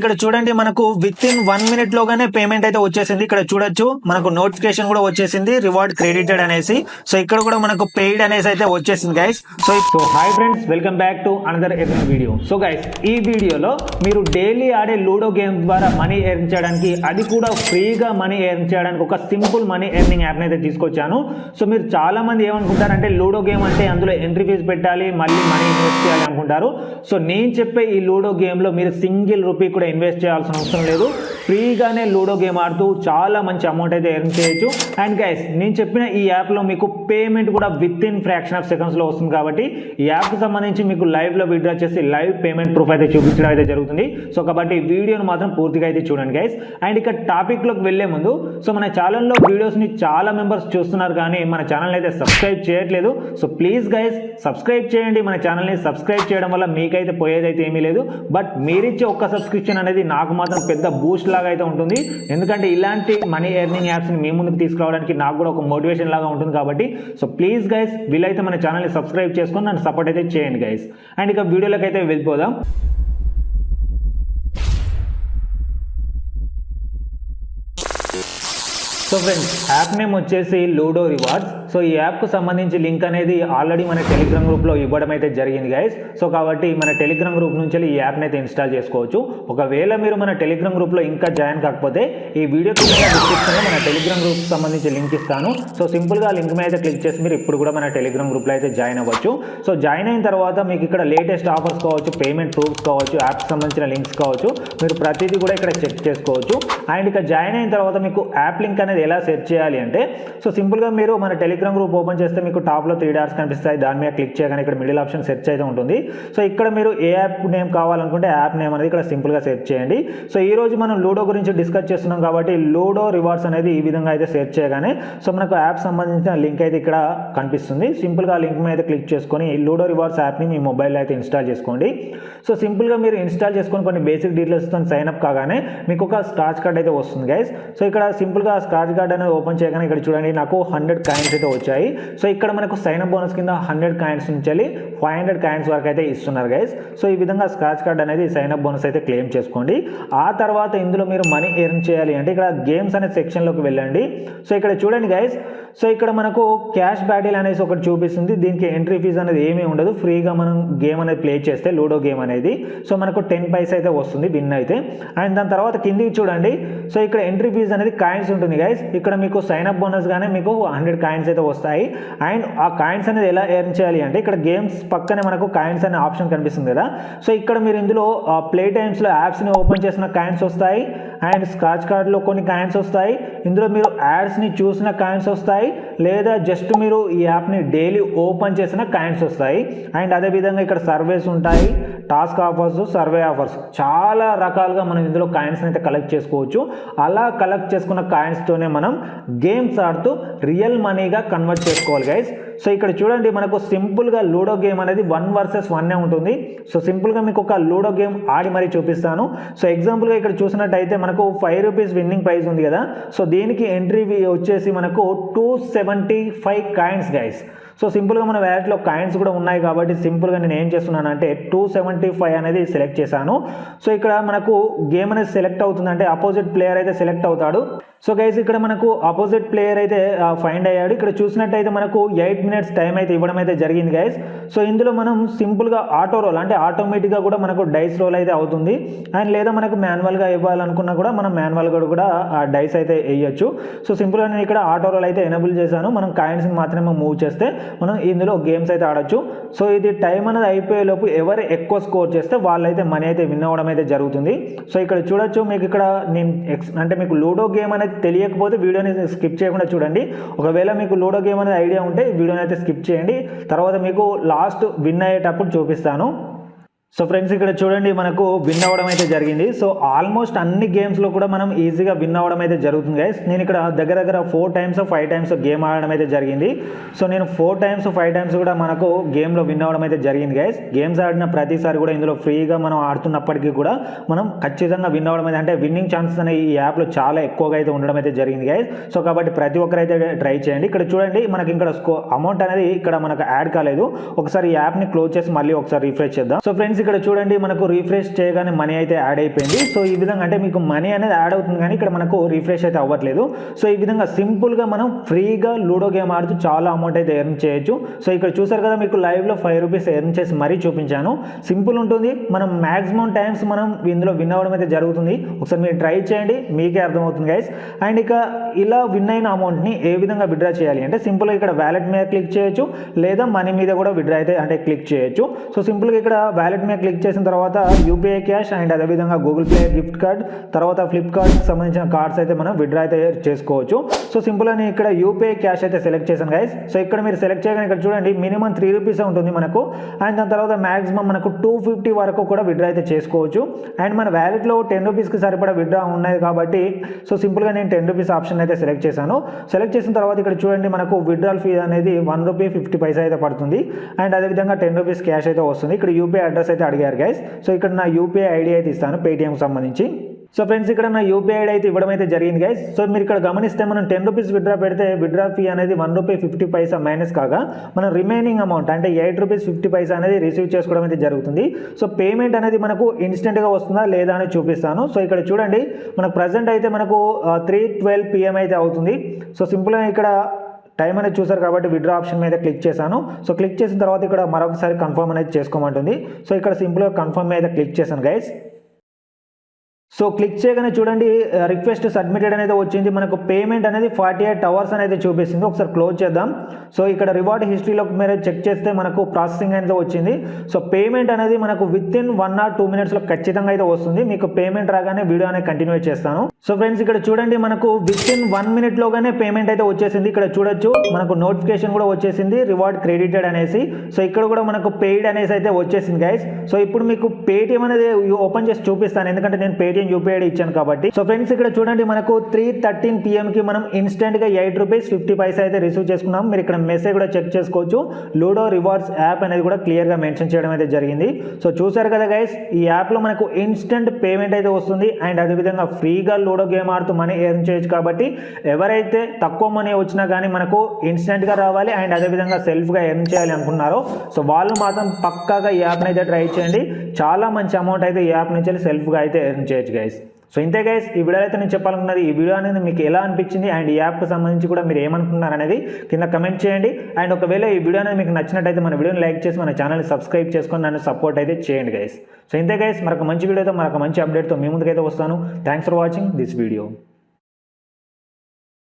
ఇక్కడ చూడండి మనకు విత్ ఇన్ వన్ మినిట్ లోగానే పేమెంట్ అయితే వచ్చేసింది. ఇక్కడ చూడొచ్చు మనకు నోటిఫికేషన్ కూడా వచ్చేసింది రివార్డ్ క్రెడిటెడ్ అనేసి. సో ఇక్కడ కూడా మనకు పెయిడ్ అనేసి అయితే వచ్చేసింది guys so so hi friends welcome back to another earning video so guys ఈ వీడియోలో మీరు డైలీ ఆడే లూడో గేమ్ ద్వారా మనీ ఎర్న్ చేయడానికి అది కూడా ఫ్రీగా మనీ ఎర్న్ చేయడానికి ఒక సింపుల్ మనీ ఎర్నింగ్ యాప్ని అయితే తీసుకొచ్చాను. సో మీరు చాలా మంది ఏమనుకుంటారంటే లూడో గేమ్ అంటే అందులో ఎంట్రీ ఫీజు పెట్టాలి మళ్ళీ మనీ ఇన్వెస్ట్ చేయాలి అనుకుంటారు. సో నేను చెప్పే ఈ లూడో గేమ్లో మీరు సింగిల్ రూపీ కూడా ఇన్వెస్ట్ చేయాల్సిన అవసరం లేదు. ఫ్రీగానే లూడో గేమ్ ఆడుతూ చాలా మంచి అమౌంట్ అయితే ఎర్న్ చేయొచ్చు. అండ్ గైస్ నేను చెప్పిన ఈ యాప్లో మీకు పేమెంట్ కూడా విత్ ఇన్ ఫ్రాక్షన్ ఆఫ్ సెకండ్స్లో వస్తుంది కాబట్టి ఈ యాప్కి సంబంధించి మీకు లైవ్లో విడ్రా చేసి లైవ్ పేమెంట్ ప్రూఫ్ అయితే చూపించడం అయితే జరుగుతుంది. సో కాబట్టి వీడియోను మాత్రం పూర్తిగా అయితే చూడండి గైస్ అండ్ ఇక్కడ టాపిక్లోకి వెళ్ళే ముందు సో మన ఛానల్లో వీడియోస్ని చాలా మెంబర్స్ చూస్తున్నారు కానీ మన ఛానల్ అయితే సబ్స్క్రైబ్ చేయట్లేదు. సో ప్లీజ్ గైస్ సబ్స్క్రైబ్ చేయండి. మన ఛానల్ని సబ్స్క్రైబ్ చేయడం వల్ల మీకైతే పోయేదైతే ఏమీ లేదు. బట్ మీరిచ్చే ఒక్క సబ్స్క్రిప్షన్ అనేది నాకు మాత్రం పెద్ద బూస్ట్ లాగా అయితే ఉంటుంది. ఎందుకంటే ఇలాంటి మనీ ఎర్నింగ్ యాప్స్ని మీ ముందుకు తీసుకురావడానికి నాకు కూడా ఒక మోటివేషన్ లాగా ఉంటుంది కాబట్టి సో ప్లీజ్ గైస్ వీలైతే మన ఛానల్ని సబ్స్క్రైబ్ చేసుకొని నన్ను సపోర్ట్ అయితే చేయండి గైస్ అండ్ ఇక వీడియోలోకి అయితే వెళ్ళిపోదాం. సో ఫ్రెండ్స్ యాప్ నేమ్ వచ్చేసి లూడో రివార్డ్స్ సో ఈ యాప్కు సంబంధించి లింక్ అనేది ఆల్రెడీ మన టెలిగ్రామ్ గ్రూప్లో ఇవ్వడం అయితే జరిగింది గైస్ సో కాబట్టి మన టెలిగ్రామ్ గ్రూప్ నుంచి ఈ యాప్ని అయితే ఇన్స్టాల్ చేసుకోవచ్చు. ఒకవేళ మీరు మన టెలిగ్రామ్ గ్రూప్లో ఇంకా జాయిన్ కాకపోతే ఈ వీడియో కింద డిస్క్రిప్షన్లో మన టెలిగ్రామ్ గ్రూప్కి సంబంధించి లింక్ ఇస్తాను. సో సింపుల్గా లింక్ మీద అయితే క్లిక్ చేసి మీరు ఇప్పుడు కూడా మన టెలిగ్రామ్ గ్రూప్లో అయితే జాయిన్ అవ్వచ్చు. సో జాయిన్ అయిన తర్వాత మీకు ఇక్కడ లేటెస్ట్ ఆఫర్స్ కావచ్చు పేమెంట్ ప్రూఫ్స్ కావచ్చు యాప్కి సంబంధించిన లింక్స్ కావచ్చు. మీరు ప్రతిదీ కూడా ఇక్కడ చెక్ చేసుకోవచ్చు. అండ్ ఇక జాయిన్ అయిన తర్వాత మీకు యాప్ లింక్ అనేది ఎలా సెట్ చేయాలి అంటే సో సింపుల్గా మీరు మన టెలిగ్రామ్ గ్రూప్ ఓపెన్ చేస్తే మీకు టాప్లో త్రీ డాట్స్ కనిపిస్తాయి. దాని మీద క్లిక్ చేయగానే ఇక్కడ మిడిల్ ఆప్షన్ సెర్చ్ అయితే ఉంటుంది. సో ఇక్కడ మీరు ఏ యాప్ నేమ్ కావాలనుకుంటే యాప్ నేమ్ అనేది ఇక్కడ సింపుల్గా సెర్చ్ చేయండి. సో ఈ రోజు మనం లూడో గురించి డిస్కస్ చేస్తున్నాం కాబట్టి లూడో రివార్డ్స్ అనేది ఈ విధంగా అయితే సెర్చ్ చేయగానే సో మనకు యాప్ సంబంధించిన లింక్ అయితే ఇక్కడ కనిపిస్తుంది. సింపుల్గా లింక్ మీద అయితే క్లిక్ చేసుకొని లూడో రివార్డ్స్ యాప్ని మీ మొబైల్లో అయితే ఇన్స్టాల్ చేసుకోండి. సో సింపుల్గా మీరు ఇన్స్టాల్ చేసుకొని కొన్ని బేసిక్ డీటెయిల్స్తో సైన్ అప్ కాగానే మీకు ఒక స్క్రాచ్ కార్డ్ అయితే వస్తుంది గైస్ సో ఇక్కడ సింపుల్గా స్క్రాచ్ కార్డ్ అనేది ఓపెన్ చేయగానే ఇక్కడ చూడండి నాకు హండ్రెడ్ కాయిన్స్ అయితే వచ్చాయి. సో ఇక్కడ మనకు సైన్ అప్ బోనస్ కింద హండ్రెడ్ కాయిన్స్ నుంచి ఫైవ్ హండ్రెడ్ కాయిన్స్ వరకు అయితే ఇస్తున్నారు గైస్ సో ఈ విధంగా స్క్రాచ్ కార్డ్ అనేది సైన్ అప్ బోనస్ అయితే క్లెయిమ్ చేసుకోండి. ఆ తర్వాత ఇందులో మీరు మనీ ఎర్న్ చేయాలి అంటే ఇక్కడ గేమ్స్ అనే సెక్షన్లోకి వెళ్ళండి. సో ఇక్కడ చూడండి గైస్ సో ఇక్కడ మనకు క్యాష్ బ్యాటిల్ అనేసి ఒకటి చూపిస్తుంది. దీనికి ఎంట్రీ ఫీజు అనేది ఏమీ ఉండదు. ఫ్రీగా మనం గేమ్ అనేది ప్లే చేస్తే లూడో గేమ్ అనేది. సో మనకు టెన్ పైస్ అయితే వస్తుంది విన్ అయితే. అండ్ దాని తర్వాత కిందికి చూడండి. సో ఇక్కడ ఎంట్రీ ఫీజు అనేది కాయిన్స్ ఉంటుంది గైస్ ఇక్కడ మీకు సైన్ అప్ బోనస్ గానే మీకు హండ్రెడ్ కాయిన్స్ అయితే వస్తాయి. అండ్ ఆ కాయిన్స్ అనేది ఎలా ఎర్న్ చేయాలి అంటే ఇక్కడ గేమ్స్ పక్కనే మనకు కాయిన్స్ అనే ఆప్షన్ కనిపిస్తుంది కదా. సో ఇక్కడ మీరు ఇందులో ప్లే టైమ్స్లో యాప్స్ని ఓపెన్ చేసిన కాయిన్స్ వస్తాయి. అండ్ స్క్రాచ్ కార్డ్లో కొన్ని కాయిన్స్ వస్తాయి. ఇందులో మీరు యాడ్స్ని చూసిన కాయిన్స్ వస్తాయి. లేదా జస్ట్ మీరు ఈ యాప్ని డైలీ ఓపెన్ చేసిన కాయిన్స్ వస్తాయి. అండ్ అదేవిధంగా ఇక్కడ సర్వేస్ ఉంటాయి. టాస్క్ ఆఫర్స్ సర్వే ఆఫర్స్ చాలా రకాలుగా మనం ఇందులో కాయిన్స్ని అయితే కలెక్ట్ చేసుకోవచ్చు. అలా కలెక్ట్ చేసుకున్న కాయిన్స్తోనే మనం గేమ్స్ ఆడుతూ రియల్ మనీగా కన్వర్ట్ చేసుకోవాలి గైస్ సో ఇక్కడ చూడండి మనకు సింపుల్గా లూడో గేమ్ అనేది వన్ వర్సెస్ వన్నే ఉంటుంది. సో సింపుల్గా మీకు ఒక లూడో గేమ్ ఆడి మరీ చూపిస్తాను. సో ఎగ్జాంపుల్గా ఇక్కడ చూసినట్టయితే మనకు ఫైవ్ రూపీస్ విన్నింగ్ ప్రైజ్ ఉంది కదా. సో దీనికి ఎంట్రీ వచ్చేసి మనకు two seventy five coins guys so సింపుల్గా మన వ్యాలెట్లో కాయిన్స్ కూడా ఉన్నాయి కాబట్టి సింపుల్గా నేను ఏం చేస్తున్నానంటే టూ సెవెంటీ ఫైవ్ అనేది సెలెక్ట్ చేశాను. సో ఇక్కడ మనకు గేమ్ అనేది సెలెక్ట్ అవుతుందంటే అపోజిట్ ప్లేయర్ అయితే సెలెక్ట్ అవుతాడు. సో గైస్ ఇక్కడ మనకు ఆపోజిట్ ప్లేయర్ అయితే ఫైండ్ అయ్యాడు. ఇక్కడ చూసినట్టయితే మనకు ఎయిట్ మినిట్స్ టైం అయితే ఇవ్వడం అయితే జరిగింది గైస్. సో ఇందులో మనం సింపుల్గా ఆటో రోల్ అంటే ఆటోమేటిక్గా కూడా మనకు డైస్ రోల్ అయితే అవుతుంది. అండ్ లేదా మనకు మాన్యువల్గా ఇవ్వాలనుకున్నా కూడా మనం మాన్యువల్గా కూడా ఆ డైస్ అయితే వేయచ్చు. సో సింపుల్గా నేను ఇక్కడ ఆటో రోల్ అయితే ఎనబుల్ చేశాను. మనం కాయిన్స్ని మాత్రమే మూవ్ చేస్తే మనం ఇందులో గేమ్స్ అయితే ఆడొచ్చు. సో ఇది టైం అనేది అయిపోయే లోపు ఎవరు ఎక్కువ స్కోర్ చేస్తే వాళ్ళైతే మనీ అయితే విన్ అవ్వడం అయితే జరుగుతుంది. సో ఇక్కడ చూడొచ్చు మీకు ఇక్కడ నేను ఎక్స్ అంటే మీకు లూడో గేమ్ అనేది తెలియకపోతే వీడియోని స్కిప్ చేయకుండా చూడండి. ఒకవేళ మీకు లూడో గేమ్ అనేది ఐడియా ఉంటే వీడియోని అయితే స్కిప్ చేయండి. తర్వాత మీకు లాస్ట్ విన్ అయ్యేటప్పుడు చూపిస్తాను. సో ఫ్రెండ్స్ ఇక్కడ చూడండి మనకు విన్ అవ్వడం అయితే జరిగింది. సో ఆల్మోస్ట్ అన్ని గేమ్స్లో కూడా మనం ఈజీగా విన్ అవ్వడం అయితే జరుగుతుంది గైస్ నేను ఇక్కడ దగ్గర దగ్గర four times five times game ఆడడం అయితే జరిగింది. సో నేను ఫోర్ టైమ్స్ ఫైవ్ టైమ్స్ కూడా మనకు గేమ్లో విన్ అవ్వడం అయితే జరిగింది గైస్ గేమ్స్ ఆడిన ప్రతిసారి కూడా ఇందులో ఫ్రీగా మనం ఆడుతున్నప్పటికీ కూడా మనం ఖచ్చితంగా విన్ అవ్వడం అయితే అంటే విన్నింగ్ ఛాన్సెస్ అనే ఈ యాప్లో చాలా ఎక్కువగా అయితే ఉండడం అయితే జరిగింది గైస్ సో కాబట్టి ప్రతి ఒక్కరైతే ట్రై చేయండి. ఇక్కడ చూడండి మనకి ఇక్కడ స్కో అమౌంట్ అనేది ఇక్కడ మనకు యాడ్ కాలేదు. ఒకసారి ఈ యాప్ని క్లోజ్ చేసి మళ్ళీ ఒకసారి రిఫ్రెష్ చేద్దాం. సో ఫ్రెండ్స్ ఇక్కడ చూడండి మనకు రీఫ్రెష్ చేయగానే మనీ అయితే యాడ్ అయిపోయింది. సో ఈ విధంగా అంటే మీకు మనీ అనేది యాడ్ అవుతుంది కానీ ఇక్కడ మనకు రీఫ్రెష్ అయితే అవ్వట్లేదు. సో ఈ విధంగా సింపుల్గా మనం ఫ్రీగా లూడో గేమ్ ఆడుతూ చాలా అమౌంట్ అయితే ఎర్న్ చేయొచ్చు. సో ఇక్కడ చూసారు కదా మీకు లైవ్లో ఫైవ్ రూపీస్ ఎర్న్ చేసి మరీ చూపించాను. సింపుల్ ఉంటుంది. మనం మ్యాక్సిమం టైమ్స్ మనం ఇందులో విన్ అవ్వడం అయితే జరుగుతుంది. ఒకసారి మీరు ట్రై చేయండి మీకే అర్థమవుతుంది గైస్ అండ్ ఇక ఇలా విన్ అయిన అమౌంట్ని ఏ విధంగా విడ్రా చేయాలి అంటే సింపుల్గా ఇక్కడ వ్యాలెట్ మీద క్లిక్ చేయొచ్చు. లేదా మనీ మీద కూడా విత్డ్రా అయితే అంటే క్లిక్ చేయొచ్చు. సో సింపుల్గా ఇక్కడ వ్యాలెట్ మీద క్లిక్ చేసిన తర్వాత యూపీఐ క్యాష్ అండ్ అదేవిధంగా గూగుల్ పే గిఫ్ట్ కార్డ్ తర్వాత ఫ్లిప్కార్ట్ సంబంధించిన కార్డ్స్ అయితే మనం విత్డ్రా అయితే చేసుకోవచ్చు. సో సింపుల్ అని ఇక్కడ యూపీఐ క్యాష్ అయితే సెలెక్ట్ చేశాను గైస్ సో ఇక్కడ మీరు సెలెక్ట్ చేయగానే ఇక్కడ చూడండి మినిమం త్రీ రూపీస్ ఉంటుంది మనకు. అండ్ దాని తర్వాత మాక్సిమం మనకు టూ ఫిఫ్టీ వరకు కూడా విడ్రా అయితే చేసుకోవచ్చు. అండ్ మన వ్యాలెట్లో టెన్ రూపీస్కి సరిపడా విత్డ్రా ఉన్నాయి కాబట్టి సో సింపుల్గా నేను టెన్ రూపీస్ ఆప్షన్ అయితే సెలెక్ట్ చేశాను. సెలెక్ట్ చేసిన తర్వాత ఇక్కడ చూడండి మనకు విడ్రాల్ ఫీ అనేది వన్ రూపీ ఫిఫ్టీ పైసా అయితే పడుతుంది. అండ్ అదేవిధంగా టెన్ రూపీస్ క్యాష్ అయితే వస్తుంది. ఇక్కడ యూపీఐ అడ్రస్ అయితే అడిగారు గైస్ సో ఇక్కడ నా యూపీఐ ఐడి అయితే ఇస్తాను పేటీఎంకి సంబంధించి. సో ఫ్రెండ్స్ ఇక్కడ నా యూపీఐ ఐడి అయితే ఇవ్వడం అయితే జరిగింది గైస్ సో మీరు ఇక్కడ గమనిస్తే మనం టెన్ రూపీస్ విడ్రా పెడితే విత్డ్రా ఫీ అనేది one rupee fifty paisa minus కాగా మనం రిమైనింగ్ అమౌంట్ అంటే ఎయిట్ రూపీస్ ఫిఫ్టీ పైసా అనేది రిసీవ్ చేసుకోవడం అయితే జరుగుతుంది. సో పేమెంట్ అనేది మనకు ఇన్స్టెంట్గా వస్తుందా లేదా అని చూపిస్తాను. సో ఇక్కడ చూడండి మనకు ప్రజెంట్ అయితే మనకు త్రీ ట్వెల్వ్ పిఎం అయితే అవుతుంది. సో సింపుల్గా ఇక్కడ టైం అనేది చూసారు కాబట్టి విడ్రా ఆప్షన్ మీద క్లిక్ చేశాను. సో క్లిక్ చేసిన తర్వాత ఇక్కడ మరొకసారి కన్ఫర్మ్ అనేది చేసుకోమంటుంది. సో ఇక్కడ సింపుల్గా కన్ఫర్మ్ మీద క్లిక్ చేశాను గైస్ సో క్లిక్ చేయగానే చూడండి రిక్వెస్ట్ సబ్మిటెడ్ అనేది వచ్చింది. మనకు పేమెంట్ అనేది ఫార్టీ ఎయిట్ అవర్స్ అనేది చూపిస్తుంది. ఒకసారి క్లోజ్ చేద్దాం. సో ఇక్కడ రివార్డ్ హిస్టరీలో మీరు చెక్ చేస్తే మనకు ప్రాసెసింగ్ అనేది వచ్చింది. సో పేమెంట్ అనేది మనకు within one or two మినిట్స్లో ఖచ్చితంగా అయితే వస్తుంది. మీకు పేమెంట్ రాగానే వీడియో అనేది కంటిన్యూ చేస్తాను. సో ఫ్రెండ్స్ ఇక్కడ చూడండి మనకు విత్ ఇన్ వన్ మినిట్లోగానే పేమెంట్ అయితే వచ్చేసింది. ఇక్కడ చూడొచ్చు మనకు నోటిఫికేషన్ కూడా వచ్చేసింది రివార్డ్ క్రెడిటెడ్ అనేసి. సో ఇక్కడ కూడా మనకు పెయిడ్ అనేసి అయితే వచ్చేసింది గైస్ సో ఇప్పుడు మీకు పేటిఎం అనేది ఓపెన్ చేసి చూపిస్తాను. ఎందుకంటే నేను పేటిఎం యూపీఐ ఇచ్చాను కాబట్టి. సో ఫ్రెండ్స్ ఇక్కడ చూడండి మనకు త్రీ థర్టీన్కి మనం ఇన్స్టెంట్గా ఎయిట్ రూపీస్ ఫిఫ్టీ పైసా అయితే రిసీవ్ చేసుకున్నాం. మీరు ఇక్కడ మెసేజ్ కూడా చెక్ చేసుకోవచ్చు. లూడో రివార్డ్స్ యాప్ అనేది కూడా క్లియర్గా మెన్షన్ చేయడం అయితే జరిగింది. సో చూసారు కదా గైస్ ఈ యాప్లో మనకు ఇన్స్టెంట్ పేమెంట్ అయితే వస్తుంది. అండ్ అదేవిధంగా ఫ్రీగా లూడో గేమ్ ఆడుతూ మనీ ఎర్న్ చేయొచ్చు కాబట్టి ఎవరైతే తక్కువ మనీ వచ్చినా కానీ మనకు ఇన్స్టెంట్గా రావాలి. అండ్ అదేవిధంగా సెల్ఫ్గా ఎర్న్ చేయాలి అనుకున్నారో సో వాళ్ళు మాత్రం పక్కాగా ఈ యాప్ని అయితే ట్రై చేయండి. చాలా మంచి అమౌంట్ అయితే ఈ యాప్ నుంచి సెల్ఫ్గా అయితే ఎర్న్ చేయొచ్చు గైస్ సో ఇంతే గైస్ ఈ వీడియో అయితే నేను చెప్పాలనుకున్నది ఈ వీడియో అనేది మీకు ఎలా అనిపించింది అండ్ ఈ యాప్కి సంబంధించి కూడా మీరు ఏమనుకున్నారు అనేది కింద కమెంట్ చేయండి. అండ్ ఒకవేళ ఈ వీడియో అనేది మీకు నచ్చినట్టయితే మన వీడియోని లైక్ చేసి మన ఛానల్ని సబ్స్క్రైబ్ చేసుకొని నన్ను సపోర్ట్ అయితే చేయండి గైస్ సో ఇంతే గైస్ మరొక మంచి వీడియోతో మరొక మంచి అప్డేట్తో మీ ముందుకైతే వస్తాను. Thanks for watching this video